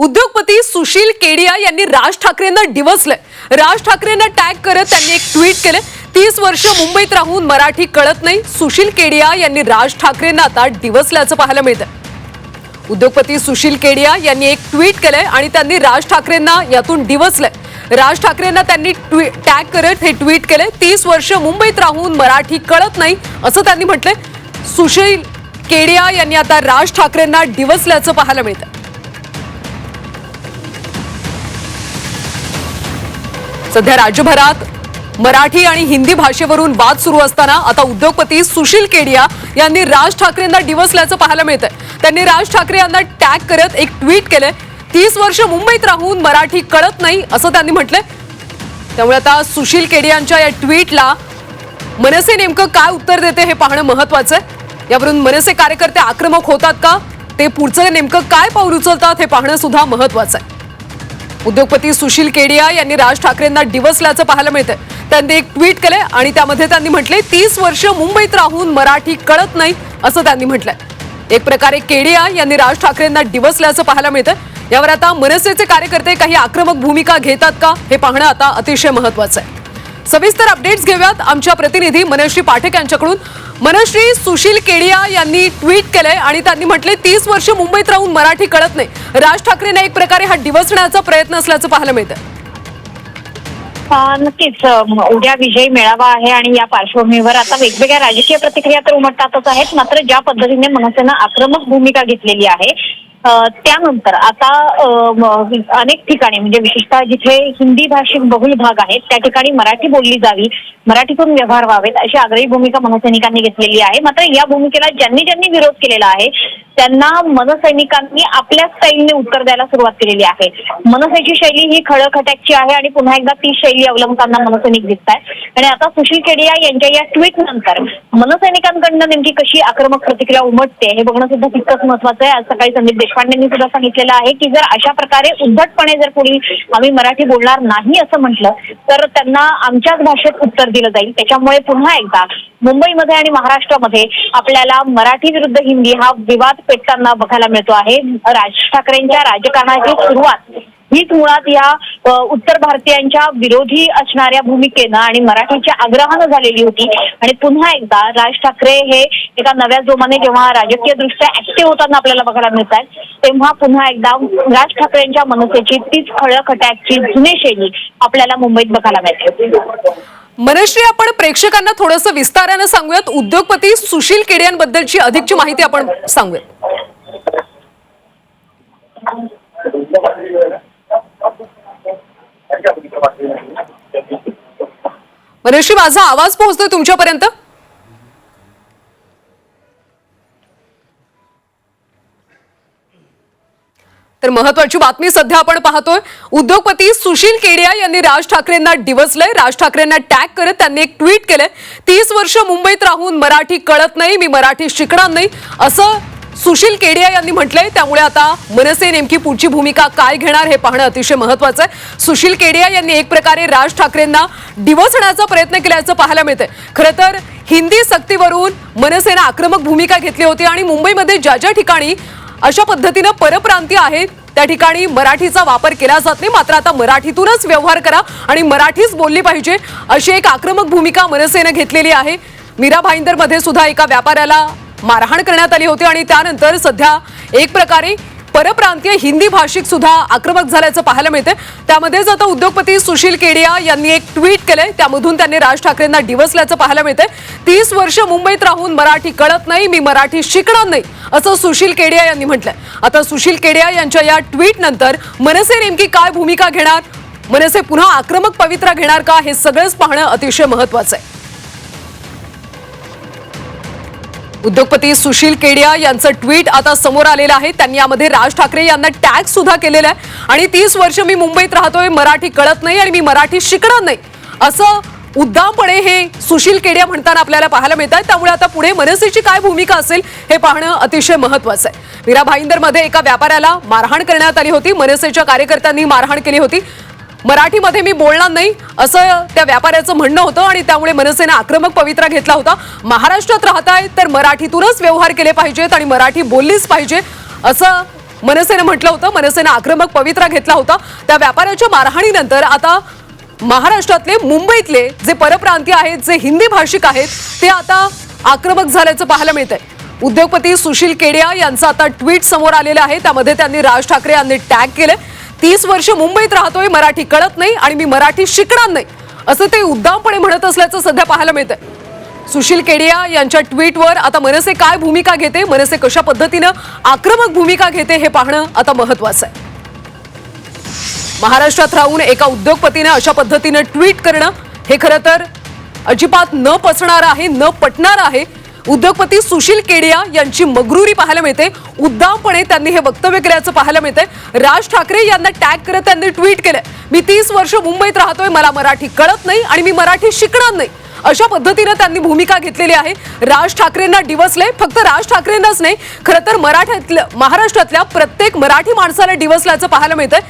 उद्योगपती सुशील केडिया यांनी राज ठाकरेंना डिवसलंय राज ठाकरेंना टॅग करत त्यांनी एक ट्विट केलं तीस वर्ष मुंबईत राहून मराठी कळत नाही. सुशील केडिया यांनी राज ठाकरेंना आता डिवसल्याचं पाहायला मिळतं उद्योगपती सुशील केडिया यांनी एक ट्विट केलंय आणि त्यांनी राज ठाकरेंना यातून डिवसलंय राज ठाकरेंना त्यांनी टॅग करत हे ट्विट केलंय. तीस वर्ष मुंबईत राहून मराठी कळत नाही असं त्यांनी म्हटलंय. सुशील केडिया यांनी आता राज ठाकरेंना डिवसल्याचं पाहायला मिळतं सध्या राज्यभरात मराठी आणि हिंदी भाषेवरून वाद सुरू असताना आता उद्योगपती सुशील केडिया यांनी राज ठाकरेंना डिवसल्याचं पाहायला मिळतंय. त्यांनी राज ठाकरे यांना टॅग करत एक ट्विट केलंय तीस वर्ष मुंबईत राहून मराठी कळत नाही असं त्यांनी म्हटलंय. त्यामुळे आता सुशील केडियांच्या या ट्विटला मनसे नेमकं काय उत्तर देते हे पाहणं महत्वाचं आहे. यावरून मनसे कार्यकर्ते आक्रमक होतात का? ते पुढचं नेमकं काय पाऊल उचलतात हे पाहणं सुद्धा महत्वाचं आहे. उद्योगपती सुशील केडिया यांनी राज ठाकरेंना डिवसल्याचं पाहायला मिळतंय. त्यांनी एक ट्विट केलंय आणि त्यामध्ये त्यांनी म्हटले तीस वर्ष मुंबईत राहून मराठी कळत नाही असं त्यांनी म्हटलंय. एक प्रकारे केडिया यांनी राज ठाकरेंना डिवसल्याचं पाहायला मिळतंय. यावर आता मनसेचे कार्यकर्ते काही आक्रमक भूमिका घेतात का हे पाहणं आता अतिशय महत्वाचं आहे. सविस्तर अपडेट्स घेऊयात. आमच्या प्रतिनिधी मनश्री पाठक यांच्याकडून. मनश्री सुशील केडिया यांनी ट्विट केलंय आणि त्यांनी म्हटले तीस वर्ष मुंबईत राहून मराठी कळत नाही. राज ठाकरेंना एक प्रकारे हा डिवसण्याचा प्रयत्न असल्याचं पाहायला मिळतं नक्कीच. उद्या विजय मेळावा आहे आणि या पार्श्वभूमीवर आता वेगवेगळ्या राजकीय प्रतिक्रिया तर उमटतातच आहेत मात्र ज्या पद्धतीने मनसेनं आक्रमक भूमिका घेतलेली आहे त्यानंतर आता अनेक ठिकाणी म्हणजे विशेषतः जिथे हिंदी भाषिक बहुल भाग आहेत त्या ठिकाणी मराठी बोलली जावी मराठीतून व्यवहार व्हावेत अशी आग्रही भूमिका महासैनिकांनी घेतलेली आहे. मात्र या भूमिकेला ज्यांनी ज्यांनी विरोध केलेला आहे त्यांना मनसैनिकांनी आपल्या स्टाईलने उत्तर द्यायला सुरुवात केलेली आहे. मनसेची शैली ही खडखट्याची आहे आणि पुन्हा एकदा ती शैली अवलंबताना मनसैनिक दिसत आहे आणि आता सुशील केडिया यांच्या या ट्विट नंतर मनसैनिकांकडनं नेमकी कशी आक्रमक प्रतिक्रिया उमटते हे बघणं सुद्धा तितकंच महत्वाचं आहे. आज सकाळी संदीप देशपांडेंनी सुद्धा सांगितलेलं आहे की जर अशा प्रकारे उद्धटपणे जर कोणी आम्ही मराठी बोलणार नाही असं म्हटलं तर त्यांना आमच्याच भाषेत उत्तर दिलं जाईल. त्याच्यामुळे पुन्हा एकदा मुंबईमध्ये आणि महाराष्ट्रामध्ये आपल्याला मराठी विरुद्ध हिंदी हा विवाद पेटताना बघायला मिळतो आहे. राज ठाकरेंच्या राजकारणाची सुरुवात हीच मुळात या उत्तर भारतीयांच्या विरोधी असणाऱ्या भूमिकेनं आणि मराठीच्या आग्रहानं झालेली होती. आणि पुन्हा एकदा राज ठाकरे हे एका नव्या जोमाने जेव्हा राजकीय दृष्ट्या ऍक्टिव्ह होताना आपल्याला बघायला मिळत आहे तेव्हा पुन्हा एकदा राज ठाकरेंच्या मनसेची तीच खळखट्याची जुने शैली आपल्याला मुंबईत बघायला मिळते. मनश्री आपण प्रेक्षकांना थोडंसं विस्तारानं सांगूयात. उद्योगपती सुशील केडियांबद्दलची अधिकची माहिती आपण सांगूयात. मनश्री माझा आवाज पोहोचतोय तुमच्यापर्यंत? तर महत्वाची बातमी सध्या आपण पाहतोय. उद्योगपती सुशील केडिया यांनी राज ठाकरेंना डिवसलंय राज ठाकरेंना टॅग करत त्यांनी एक ट्विट केलंय. तीस वर्ष मुंबईत राहून मराठी कळत नाही मी मराठी शिकणार नाही असं सुशील केडिया यांनी म्हटलंय. त्यामुळे आता मनसे नेमकी पुढची भूमिका काय घेणार हे पाहणं अतिशय महत्वाचं आहे. सुशील केडिया यांनी एक प्रकारे राज ठाकरेंना डिवसण्याचा प्रयत्न केल्याचं पाहायला मिळतंय. खरं तर हिंदी सक्तीवरून मनसेनं आक्रमक भूमिका घेतली होती आणि मुंबईमध्ये ज्या ज्या ठिकाणी अशा पद्धतीनं परप्रांतीय आहेत त्या ठिकाणी मराठीचा वापर केला जात नाही. मात्र आता मराठीतूनच व्यवहार करा आणि मराठीच बोलली पाहिजे अशी एक आक्रमक भूमिका मनसेनं घेतलेली आहे. मीरा भाईंदरमध्ये सुद्धा एका व्यापाऱ्याला मारहाण करण्यात आली होती आणि त्यानंतर सध्या एक प्रकारे परप्रांतीय हिंदी भाषिक सुद्धा आक्रमक झाल्याचं पाहायला मिळते त्यामध्येच आता उद्योगपती सुशील केडिया यांनी एक ट्विट केलंय. त्यामधून त्यांनी राज ठाकरेंना डिवसल्याचं पाहायला मिळतंय. तीस वर्ष मुंबईत राहून मराठी कळत नाही मी मराठी शिकणार नाही असं सुशील केडिया यांनी म्हटलंय. आता सुशील केडिया यांच्या या ट्विट नंतर मनसे नेमकी काय भूमिका घेणार? मनसे पुन्हा आक्रमक पवित्रा घेणार का? हे सगळंच पाहणं अतिशय महत्वाचं आहे. उद्योगपती सुशील केडिया यांचं ट्विट आता समोर आलेलं आहे. त्यांनी यामध्ये राज ठाकरे यांना टॅग सुद्धा केलेला आहे. आणि तीस वर्ष मी मुंबईत राहतोय मराठी कळत नाही आणि मी मराठी शिकणार नाही. असं उद्दामपणे हे सुशील केडिया म्हणताना आपल्याला पाहायला मिळत आहे. त्यामुळे आता पुढे मनसेची काय भूमिका असेल हे पाहणं अतिशय महत्वाचं आहे. मीरा भाईंदरमध्ये एका व्यापाऱ्याला मारहाण करण्यात आली होती. मनसेच्या कार्यकर्त्यांनी मारहाण केली होती. मराठीमध्ये मी बोलणार नाही असं त्या व्यापाऱ्याचं म्हणणं होतं आणि त्यामुळे मनसेने आक्रमक पवित्रा घेतला होता. महाराष्ट्रात राहताय तर मराठीतूनच व्यवहार केले पाहिजेत आणि मराठी बोललीच पाहिजे असं मनसेनं म्हटलं होतं. मनसेनं आक्रमक पवित्रा घेतला होता. त्या व्यापाऱ्याच्या मारहाणीनंतर आता महाराष्ट्रातले मुंबईतले जे परप्रांतीय आहेत जे हिंदी भाषिक आहेत ते आता आक्रमक झाल्याचं पाहायला मिळत आहे उद्योगपती सुशील केडिया यांचं आता ट्विट समोर आलेलं आहे. त्यामध्ये त्यांनी राज ठाकरे यांनी टॅग केलं तीस वर्ष मुंबईत राहतोय मराठी कळत नाही आणि मी मराठी शिकणार नाही असं ते उद्दामपणे म्हणत असल्याचं सध्या पाहायला मिळतंय. सुशील केडिया यांच्या ट्विटवर आता मनसे काय भूमिका घेते मनसे कशा पद्धतीनं आक्रमक भूमिका घेते हे पाहणं आता महत्वाचं आहे. महाराष्ट्रात राहून एका उद्योगपतीनं अशा पद्धतीनं ट्विट करणं हे खरं तर अजिबात न पसणारं आहे न पटणार आहे उद्योगपती सुशील केडिया यांची मगरुरी पाहायला मिळते. उद्दामपणे त्यांनी हे वक्तव्य केल्याचं पाहायला मिळतंय. राज ठाकरे यांना टॅग करत त्यांनी ट्विट केलंय. मी तीस वर्ष मुंबईत राहतोय मला मराठी कळत नाही आणि मी मराठी शिकणार नाही. अशा पद्धतीनं त्यांनी भूमिका घेतलेली आहे. राज ठाकरेंना डिवसले फक्त राज ठाकरेंनाच नाही खरं तर मराठ्यातल्या महाराष्ट्रातल्या प्रत्येक मराठी माणसाला डिवसल्याचं पाहायला मिळतंय.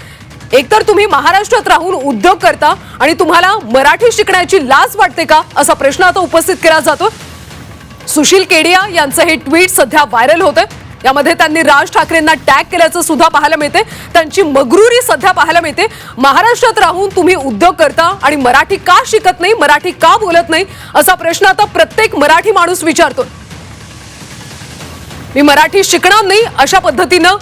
एकतर तुम्ही महाराष्ट्रात राहून उद्योग करता आणि तुम्हाला मराठी शिकण्याची लाज वाटते का? असा प्रश्न आता उपस्थित केला जातो सुशील केडिया यांचं हे ट्विट सध्या व्हायरल होतं यामध्ये त्यांनी राज ठाकरेंना टॅग केल्याचं सुद्धा पाहायला मिळते त्यांची मगरुरी सध्या पाहायला मिळते. महाराष्ट्रात राहून तुम्ही उद्योग करता आणि मराठी का शिकत नाही मराठी का बोलत नाही असा प्रश्न आता प्रत्येक मराठी माणूस विचारतो मी मराठी शिकणार नाही अशा पद्धतीनं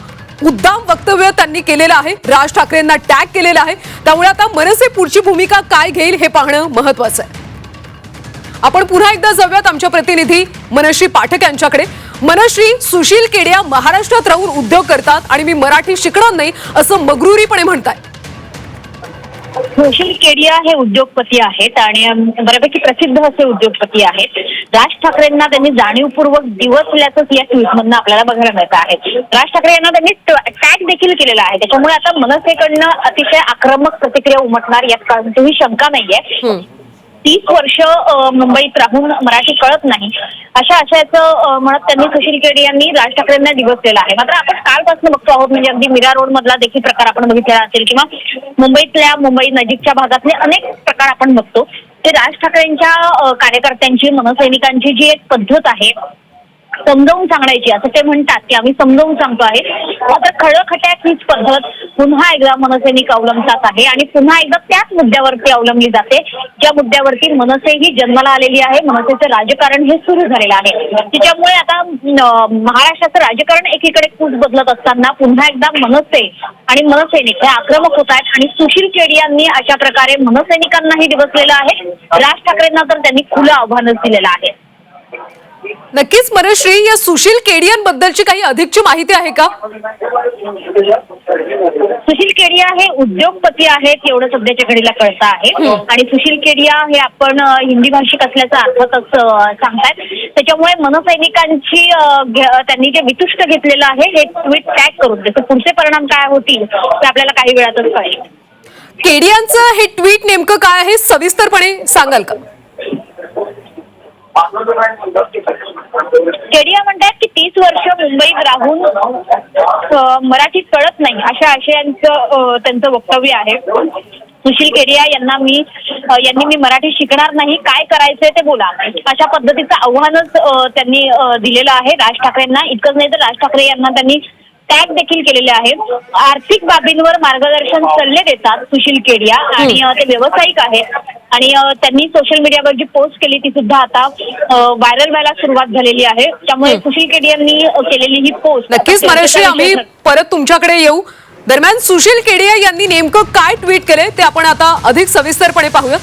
उद्दाम वक्तव्य त्यांनी केलेलं आहे. राज ठाकरेंना टॅग केलेलं आहे. त्यामुळे आता मनसे पुढची भूमिका काय घेईल हे पाहणं महत्वाचं आहे. आपण पुन्हा एकदा जाऊयात आमच्या प्रतिनिधी मनश्री पाठक यांच्याकडे. मनश्री सुशील केडिया महाराष्ट्रात राहून उद्योग करतात आणि मी मराठी शिकणार नाही असं मगरुरीपणे म्हणताय सुशील केडिया हे उद्योगपती आहेत आणि बऱ्यापैकी प्रसिद्ध असे उद्योगपती आहेत. राज ठाकरेंना त्यांनी जाणीवपूर्वक दिवसल्याचंच या ट्विटमधनं आपल्याला बघायला मिळत आहे. राज ठाकरे यांना त्यांनी टॅग देखील केलेला आहे. त्याच्यामुळे आता मनसेकडनं अतिशय आक्रमक प्रतिक्रिया उमटणार यात कोणतीही शंका नाहीये. तीस वर्ष मुंबईत राहून मराठी कळत नाही. अशा आशयाचं म्हणत त्यांनी सुशील केडी यांनी राज ठाकरेंना दिवसलेला आहे. मात्र आपण कालपासून बघतो आहोत म्हणजे अगदी मीरा रोड मधला देखील प्रकार आपण बघितलेला असेल किंवा मुंबईतल्या मुंबई नजीकच्या भागातले अनेक प्रकार आपण बघतो. ते राज ठाकरेंच्या कार्यकर्त्यांची मनसैनिकांची जी एक पद्धत आहे समजावून सांगण्याची असं ते म्हणतात की आम्ही समजावून सांगतो आहे. मात्र खडखट्यात हीच पद्धत पुन्हा एकदा मनसैनिक अवलंबतात आहे आणि पुन्हा एकदा त्याच मुद्द्यावरती अवलंबली जाते. ज्या मुद्द्यावरती मनसे ही जन्माला आलेली आहे मनसेचं राजकारण हे सुरू झालेलं आहे. त्याच्यामुळे आता महाराष्ट्राचं राजकारण एकीकडे कूच बदलत असताना पुन्हा एकदा मनसे आणि मनसैनिक हे आक्रमक होत आहेत आणि सुशील केडी यांनी अशा प्रकारे मनसैनिकांनाही दिवसलेलं आहे. राज ठाकरेंना तर त्यांनी खुलं आव्हानच दिलेलं आहे. नक्कीच मनश्री या सुशील केडियन बद्दलची काही अधिकची माहिती आहे का? सुशील केडिया हे उद्योगपती आहेत एवढं सध्याच्या घडीला कळतं आहे. आणि सुशील केडिया हे आपण हिंदी भाषिक असल्याचं अर्थातच अ, सांगतायत. त्याच्यामुळे मनसैनिकांची त्यांनी जे वितुष्ट घेतलेलं आहे हे ट्विट टॅग करून त्याचे पुढचे परिणाम काय होतील ते आपल्याला काही वेळातच कळेल. केडियांचं हे ट्विट नेमकं काय आहे सविस्तरपणे सांगाल का? केडिया म्हणतात की तीस वर्ष मुंबईत राहून मराठी कळत नाही अशा आशयांचं त्यांचं वक्तव्य आहे. सुशील केडिया यांना मी यांनी मी मराठी शिकणार नाही काय करायचंय ते बोला. अशा पद्धतीचं आव्हानच त्यांनी दिलेलं आहे. राज ठाकरेंना इतकंच नाही तर राज ठाकरे यांना त्यांनी टॅग देखील केलेले आहे आर्थिक बाबींवर मार्गदर्शन सल्ले देतात सुशील केडिया आणि ते व्यावसायिक आहेत. आणि त्यांनी सोशल मीडियावर जी पोस्ट केली ती सुद्धा आता व्हायरल व्हायला सुरुवात झालेली आहे. त्यामुळे सुशील केडिया यांनी अ, केलेली ही पोस्ट नक्कीच आम्ही परत तुमच्याकडे येऊ. दरम्यान सुशील केडिया यांनी नेमकं काय ट्विट केलंय ते आपण आता अधिक सविस्तरपणे पाहूया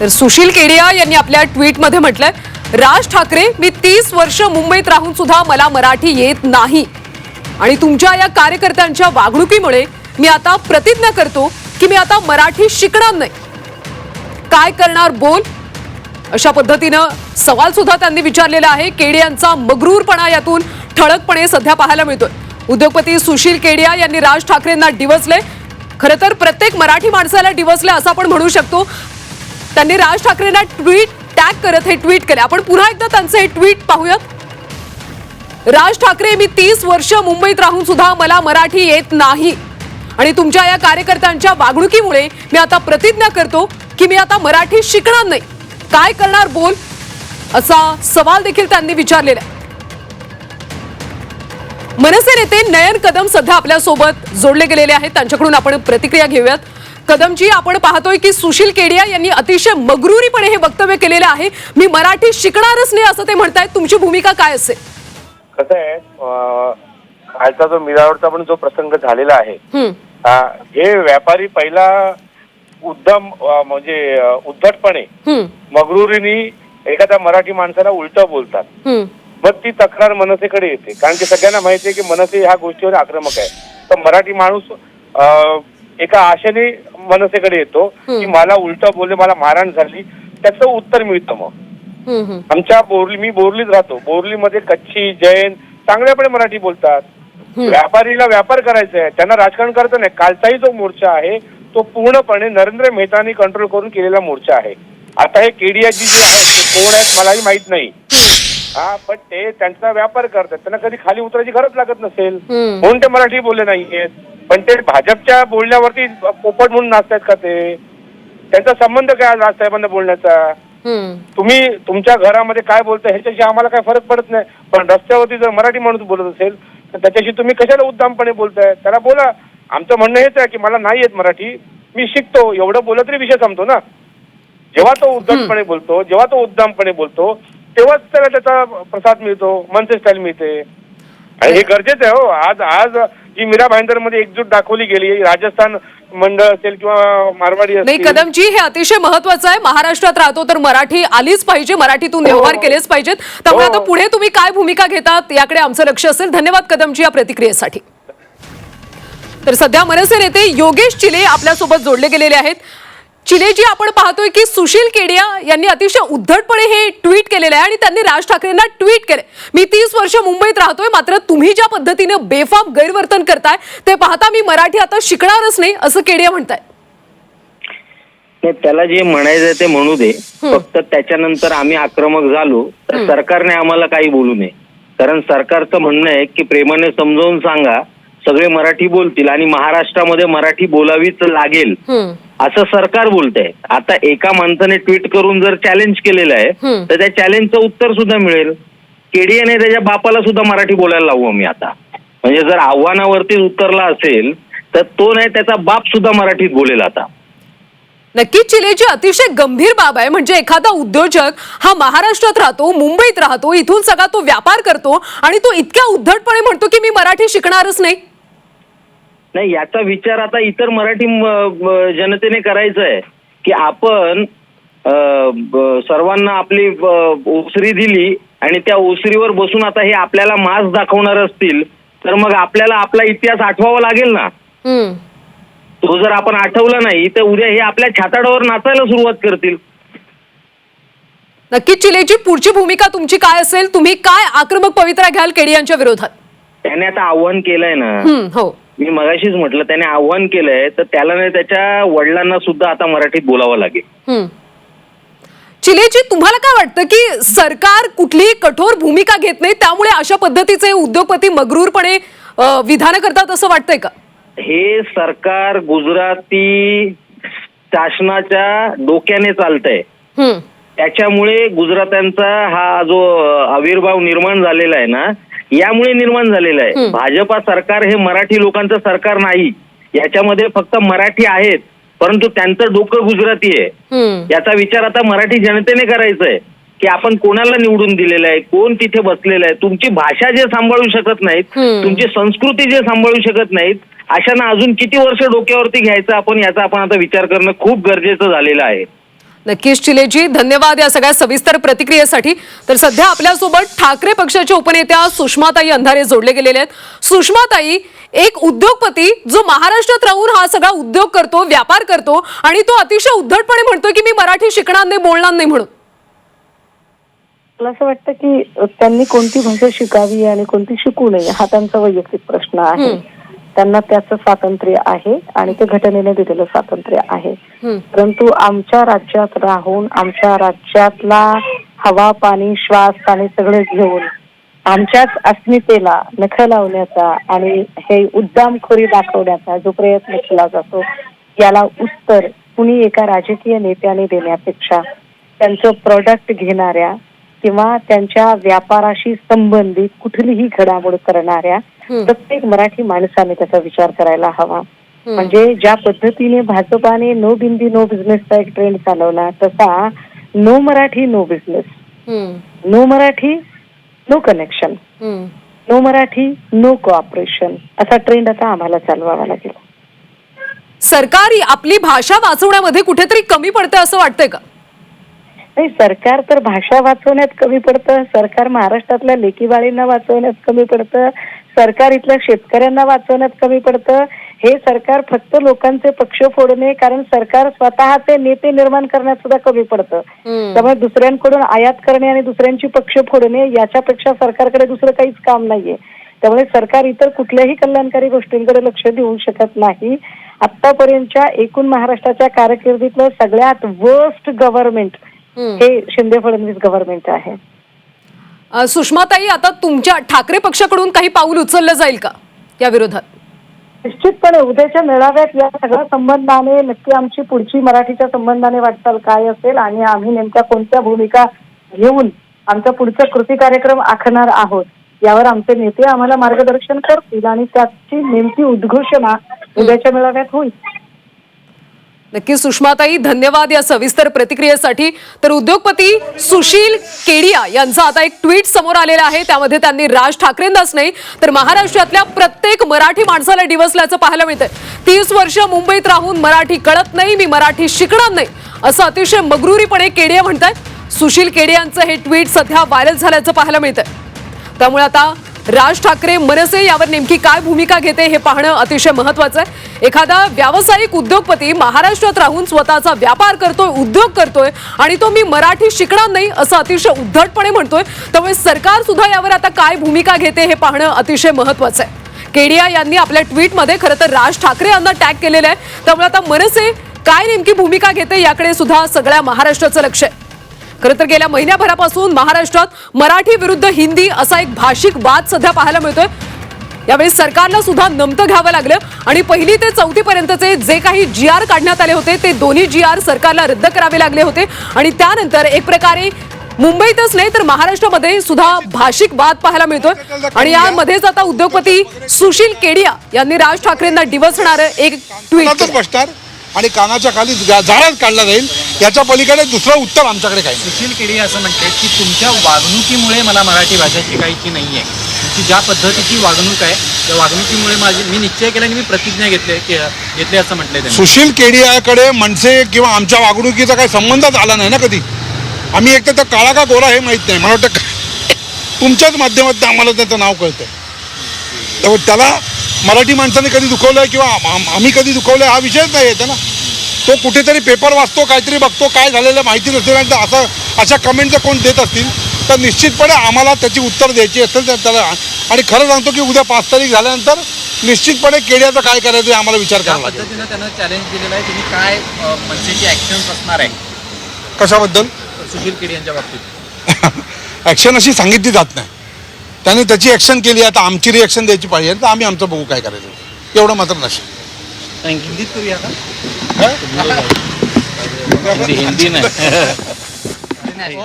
तर सुशील केडिया यांनी आपल्या ट्विटमध्ये म्हटलंय राज ठाकरे मी तीस वर्ष मुंबईत राहून सुद्धा मला मराठी येत नाही. आणि तुमच्या या कार्यकर्त्यांच्या वागणुकीमुळे मी आता प्रतिज्ञा करतो की मी आता मराठी शिकणार नाही. काय करणार बोल? अशा पद्धतीनं सवाल सुद्धा त्यांनी विचारलेला आहे. केडे यांचा मगरूरपणा यातून ठळकपणे सध्या पाहायला मिळतोय. उद्योगपती सुशील केडिया यांनी राज ठाकरेंना डिवसले खरं तर प्रत्येक मराठी माणसाला डिवसले असं आपण म्हणू शकतो. त्यांनी राज ठाकरेंना ट्विट टॅग करत हे ट्विट केले. आपण पुन्हा एकदा त्यांचं हे ट्विट पाहूयात. राज ठाकरे मी तीस वर्ष मुंबईत राहून सुद्धा मला मराठी येत नाही. आणि तुमच्या या कार्यकर्त्यांच्या वागणुकीमुळे मी आता प्रतिज्ञा करतो की मी आता मराठी शिकणार नाही. काय करणार बोल? असा सवाल देखील त्यांनी विचारलेला आहे. मनसे नेते नयन कदम सध्या आपल्यासोबत जोडले गेलेले आहेत. त्यांच्याकडून आपण प्रतिक्रिया घेऊयात. कदमजी आपण पाहतोय की सुशील केडिया यांनी अतिशय मगरुरीपणे हे वक्तव्य केलेलं आहे. मी मराठी शिकणारच नाही असं ते म्हणतायत. तुमची भूमिका काय असेल? कसं आहे अं, कालचा जो मिरावरचा पण जो प्रसंग झालेला आहे हे व्यापारी पहिला उद्दम म्हणजे उद्धटपणे मगरुरीने एखाद्या मराठी माणसाला उलट बोलतात. मग ती तक्रार मनसेकडे येते. कारण की सगळ्यांना माहिती आहे की मनसे ह्या गोष्टीवर आक्रमक आहे. तर मराठी माणूस एका आशेने मनसेकडे येतो की मला उलट बोलले मला मारहाण झाली त्याचं उत्तर मिळतं मग. आमच्या बोरली मी बोरलीत राहतो. बोरलीमध्ये कच्छी जैन चांगल्यापणे मराठी बोलतात. व्यापारीला व्यापार करायचा आहे. त्यांना राजकारण करायचं नाही. कालचाही जो मोर्चा आहे तो पूर्णपणे नरेंद्र मेहतानी कंट्रोल करून केलेला मोर्चा आहे. आता हे केडीआयजी जे आहेत ते कोण आहेत मलाही माहीत नाही. हा पण ते त्यांचा व्यापार करतात. त्यांना कधी खाली उतरायची गरज लागत नसेल. म्हणून ते मराठी बोलले नाहीयेत? पण ते भाजपच्या बोलण्यावरती पोपट म्हणून नाचतायत का ते? त्यांचा संबंध काय राजसाहेबांना बोलण्याचा. तुम्ही तुमच्या घरामध्ये काय बोलताय ह्याच्याशी आम्हाला काय फरक पडत नाही. पण रस्त्यावरती जर मराठी माणूस बोलत असेल तर त्याच्याशी तुम्ही कशाला उद्दामपणे बोलताय? त्याला बोला. आमचं म्हणणं हेच आहे की मला नाही येत मराठी. मी शिकतो. एवढं बोलत तरी विषय संपतो ना. जेव्हा तो उद्धटपणे बोलतो जेव्हा तो उद्दामपणे बोलतो तेव्हाच त्याला त्याचा प्रसाद मिळतो मनसे स्टाईल मिळते. आणि हे गरजेचं आहे हो. आज आज जी मीरा भाईंदरमध्ये एकजूट दाखवली गेली. राजस्थान मंडळ असेल किंवा मारवाडी नाही कदमजी हे अतिशय महत्वाचं आहे. महाराष्ट्रात राहतो तर मराठी आलीच पाहिजे. मराठीतून व्यवहार केलेच पाहिजेत. त्यामुळे हो. आता पुढे तुम्ही काय भूमिका घेतात याकडे आमचं लक्ष असेल. धन्यवाद कदमजी या प्रतिक्रियेसाठी. तर सध्या मनसे नेते योगेश चिले आपल्यासोबत जोडले गेलेले आहेत. चिलेजी आपण पाहतोय की सुशील केडिया यांनी अतिशय उद्धटपणे हे ट्विट केलेलं आहे आणि त्यांनी राज ठाकरेंना ट्विट केले मी तीस वर्ष मुंबईत राहतोय मात्र तुम्ही ज्या पद्धतीनं बेफाम गैरवर्तन करताय ते पाहता मी मराठी आता शिकणारच नाही असं केडिया म्हणताय. त्याला जे म्हणायचं ते म्हणू दे. फक्त त्याच्यानंतर आम्ही आक्रमक झालो तर सरकारने आम्हाला काही बोलू नये. कारण सरकारचं म्हणणं आहे की प्रेमाने समजावून सांगा सगळे मराठी बोलतील आणि महाराष्ट्रामध्ये मराठी बोलावीच लागेल. असं सरकार बोलतंय. आता एका माणसाने ट्विट करून जर चॅलेंज केलेलं आहे. तर त्या चॅलेंजचं उत्तर सुद्धा मिळेल. केडीएने त्याच्या बापाला सुद्धा मराठी बोलायला लावू आम्ही आता. म्हणजे जर आव्हानावरती उतरला असेल तर तो नाही त्याचा बाप सुद्धा मराठीत बोलेल आता. नक्कीच चिलेची अतिशय गंभीर बाब आहे. म्हणजे एखादा उद्योजक हा महाराष्ट्रात राहतो मुंबईत राहतो इथून सगळा तो व्यापार करतो आणि तो इतक्या उद्धटपणे म्हणतो की मी मराठी शिकणारच नाही. नाही याचा विचार आता इतर मराठी जनतेने करायचा आहे की आपण सर्वांना आपली ओसरी दिली आणि त्या ओसरीवर बसून आता हे आपल्याला मास दाखवणार असतील तर मग आपल्याला आपला इतिहास आठवावा लागेल ना. तो जर आपण आठवला नाही तर उद्या हे आपल्या छाताडावर नाचायला सुरुवात करतील. नक्कीच चिलेची पुढची भूमिका तुमची काय असेल? तुम्ही काय आक्रमक पवित्रा घ्याल केडी यांच्या विरोधात? त्याने आता आव्हान केलंय ना? हो. मी मगाशीच म्हटलं त्याने आव्हान केलंय तर त्याला नाही त्याच्या वडिलांना सुद्धा आता मराठीत बोलावं लागेल हम्म. चिलेची तुम्हाला काय वाटतं की सरकार कुठलीही कठोर भूमिका घेत नाही त्यामुळे अशा पद्धतीचे उद्योगपती मगरूरपणे अ, विधानं करतात असं वाटतंय का हे सरकार गुजराती शासनाच्या डोक्याने चालतंय हम्म. त्याच्यामुळे गुजरात्यांचा हा जो आविर्भाव निर्माण झालेला आहे ना यामुळे निर्माण झालेला आहे. भाजपा सरकार हे मराठी लोकांचं सरकार नाही याच्यामध्ये फक्त मराठी आहेत परंतु त्यांचं डोकं गुजराती आहे. याचा विचार आता मराठी जनतेने करायचा आहे की आपण कोणाला निवडून दिलेलं आहे कोण तिथे बसलेलं आहे तुमची भाषा जे सांभाळू शकत नाहीत. तुमची संस्कृती जे सांभाळू शकत नाहीत अशांना अजून किती वर्ष डोक्यावरती घ्यायचं आपण याचा आपण आता विचार करणं खूप गरजेचं झालेलं आहे नक्कीच चिलेजी धन्यवाद या सगळ्या सविस्तर प्रतिक्रियेसाठी. तर सध्या आपल्यासोबत ठाकरे पक्षाच्या उपनेत्या सुषमाताई अंधारे जोडले गेलेले आहेत. सुषमाताई एक उद्योगपती जो महाराष्ट्रात राहून हा सगळा उद्योग करतो व्यापार करतो आणि तो अतिशय उद्धटपणे म्हणतो की मी मराठी शिकणार नाही बोलणार नाही म्हणून. मला असं वाटतं की त्यांनी कोणती भाषा शिकावी आणि कोणती शिकू नये हा त्यांचा वैयक्तिक प्रश्न आहे. त्यांना त्याचं स्वातंत्र्य आहे आणि ते घटनेने दिलेलं स्वातंत्र्य आहे. परंतु आमच्या राज्यात राहून आमच्या राज्यातला हवा पाणी श्वास पाणी सगळं घेऊन आमच्याच अस्मितेला नख लावण्याचा आणि हे उद्दामखोरी दाखवण्याचा जो प्रयत्न केला जातो याला उत्तर कुणी एका राजकीय नेत्याने देण्यापेक्षा त्यांचं प्रॉडक्ट घेणाऱ्या किंवा त्यांच्या व्यापाराशी संबंधित कुठलीही घडामोड करणाऱ्या. प्रत्येक मराठी माणसाने त्याचा विचार करायला हवा. म्हणजे ज्या पद्धतीने भाजपाने नो बिंदी नो बिझनेसचा एक ट्रेंड चालवला तसा no Marathi no business no Marathi no connection. No Marathi no cooperation असा ट्रेंड आता आम्हाला चालवावा लागेल. सरकार आपली भाषा वाचवण्यामध्ये कुठेतरी कमी पडतं असं वाटतंय का? नाही सरकार तर भाषा वाचवण्यात कमी पडतं. सरकार महाराष्ट्रातल्या लेकीबाळींना वाचवण्यात कमी पडतं. सरकार इथल्या शेतकऱ्यांना वाचवण्यात कमी पडतं. हे सरकार फक्त लोकांचे पक्ष फोडणे कारण सरकार स्वतःचे नेते निर्माण करण्यात सुद्धा कमी पडतं. त्यामुळे दुसऱ्यांकडून आयात करणे आणि दुसऱ्यांची पक्ष फोडणे याच्यापेक्षा सरकारकडे दुसरं काहीच काम नाहीये. त्यामुळे सरकार इतर कुठल्याही कल्याणकारी गोष्टींकडे लक्ष देऊ शकत नाही. आतापर्यंतच्या एकूण महाराष्ट्राच्या कारकिर्दीतलं सगळ्यात वर्स्ट गव्हर्नमेंट. हे शिंदे फडणवीस गव्हर्नमेंट आहे. सुषमाताई आता तुमच्या ठाकरे पक्षाकडून काही पाऊल उचललं जाईल का या विरोधात? निश्चितपणे उद्याच्या मेळाव्यात या सगळ्या संबंधाने नक्की आमची पुढची मराठीच्या संबंधाने वाटचाल काय असेल आणि आम्ही नेमक्या कोणत्या भूमिका घेऊन आमचा पुढचा कृती कार्यक्रम आखणार आहोत यावर आमचे नेते आम्हाला मार्गदर्शन करतील आणि त्याची नेमकी उद्घोषणा उद्याच्या मेळाव्यात होईल. नक्की सुषमाताई धन्यवाद या सविस्तर प्रतिक्रियेसाठी. तर उद्योगपती सुशील केडिया यांचं आता एक ट्विट समोर आलेला आहे. त्यामध्ये त्यांनी राज ठाकरेंनाच नाही तर महाराष्ट्रातल्या प्रत्येक मराठी माणसाला डिवसल्याचं पाहायला मिळतंय. तीस वर्ष मुंबईत राहून मराठी कळत नाही मी मराठी शिकणार नाही असं अतिशय मगरुरीपणे केडिया म्हणतात सुशील केडियांचं हे ट्विट सध्या व्हायरल झाल्याचं पाहायला मिळतंय. त्यामुळे आता राज ठाकरे मनसे यावर नेमकी काय भूमिका घेते हे पाहणं अतिशय महत्वाचं आहे. एखादा व्यावसायिक उद्योगपती महाराष्ट्रात राहून स्वतःचा व्यापार करतोय उद्योग करतोय आणि तो मी मराठी शिकणार नाही असं अतिशय उद्धटपणे म्हणतोय त्यामुळे सरकार सुद्धा यावर आता काय भूमिका घेते हे पाहणं अतिशय महत्वाचं आहे. केडिया यांनी आपल्या ट्विटमध्ये खरं तर राज ठाकरे यांना टॅग केलेलं आहे. त्यामुळे आता मनसे काय नेमकी भूमिका घेते याकडे सुद्धा सगळ्या महाराष्ट्राचं लक्ष आहे. खरं तर गेल्या महिन्याभरापासून महाराष्ट्रात मराठी विरुद्ध हिंदी असा एक भाषिक वाद सध्या पाहायला मिळतोय. यावेळी सरकारला सुद्धा नमतं घ्यावं लागलं आणि पहिली ते चौथी पर्यंतचे जे काही जी आर काढण्यात आले होते ते दोन्ही जी आर सरकारला रद्द करावे लागले होते. आणि त्यानंतर एक प्रकारे मुंबईतच नाही तर महाराष्ट्रामध्ये सुद्धा भाषिक वाद पाहायला मिळतोय. आणि यामध्येच आता उद्योगपती सुशील केडिया यांनी राज ठाकरेंना डिवचणारं एक ट्विट आणि कानाच्या खाली जा- जाळाच काढला जाईल. याच्या पलीकडे दुसरं उत्तर आमच्याकडे काही सुशील केडी असं म्हणते की तुमच्या वागणुकीमुळे मला मराठी भाषा शिकायची नाही आहे तुमची ज्या पद्धतीची वागणूक आहे त्या वागणुकीमुळे माझी मी निश्चय केला आणि मी प्रतिज्ञा घेतली के- घेतली असं म्हटलंय त्यांनी. सुशील केडियाकडे मनसे किंवा आमच्या वागणुकीचा काही संबंधच आला नाही ना कधी? आम्ही एक तर काळा का गोरा हे माहीत नाही. मला वाटतं तुमच्याच माध्यमातून आम्हाला त्याचं नाव कळतं त्यामुळे त्याला मराठी माणसाने कधी दुखवलं किंवा आम- आम- आम्ही कधी दुखवलं हा विषयच नाही येते ना? तो कुठेतरी पेपर वाचतो काहीतरी बघतो काय झालेलं माहिती नसेल तर असं अशा कमेंट जर कोण देत असतील तर निश्चितपणे आम्हाला त्याची उत्तर द्यायची असेल तर त्याला आणि खरं सांगतो की उद्या पाच तारीख झाल्यानंतर निश्चितपणे केडियाचं काय करायचं आम्हाला विचार करावा पद्धतीनं त्यानं चॅलेंज दिलेलं आहे तुम्ही काय मनसेची ऍक्शन असणार आहे? कशाबद्दल? सुशील केडी यांच्या बाबतीत. ॲक्शन अशी सांगितली जात नाही. त्याने त्याची ॲक्शन केली आता आमची रिॲक्शन द्यायची पाहिजे. तर आम्ही आमचं बघू काय करायचं. एवढं मात्र नसेल हिंदीत करूया का हिंदी नाही.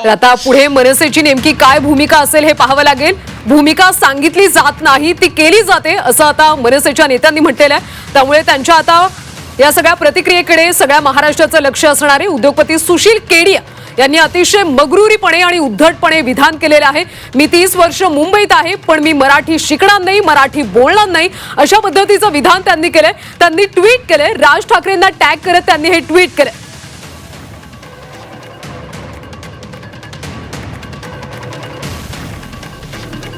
तर आता पुढे मनसेची नेमकी काय भूमिका असेल हे पाहावं लागेल. भूमिका सांगितली जात नाही ती केली जाते असं आता मनसेच्या नेत्यांनी म्हटलेलं आहे. त्यामुळे त्यांच्या आता या सगळ्या प्रतिक्रियेकडे सगळ्या महाराष्ट्राचं लक्ष असणारे उद्योगपती सुशील केडिया यांनी अतिशय मगरुरीपणे आणि उद्धटपणे विधान केलेलं आहे. मी तीस वर्ष मुंबईत आहे पण मी मराठी शिकणार नाही मराठी बोलणार नाही. अशा पद्धतीचं विधान त्यांनी केलंय. त्यांनी ट्विट केलंय. राज ठाकरेंना टॅग करत त्यांनी हे ट्विट केलंय.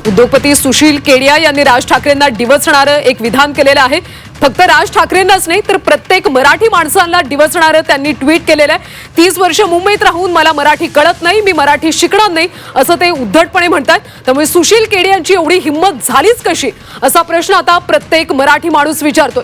उद्योगपती सुशील केडिया यांनी राज ठाकरेंना डिवचणारं एक विधान केलेलं आहे. फक्त राज ठाकरेंनाच नाही तर प्रत्येक मराठी माणसांना डिवचणारं त्यांनी ट्विट केलेलं आहे. तीस वर्ष मुंबईत राहून मला मराठी कळत नाही मी मराठी शिकणार नाही असं ते उद्धटपणे म्हणतात. त्यामुळे सुशील केडियांची एवढी हिंमत झालीच कशी? असा प्रश्न आता प्रत्येक मराठी माणूस विचारतोय.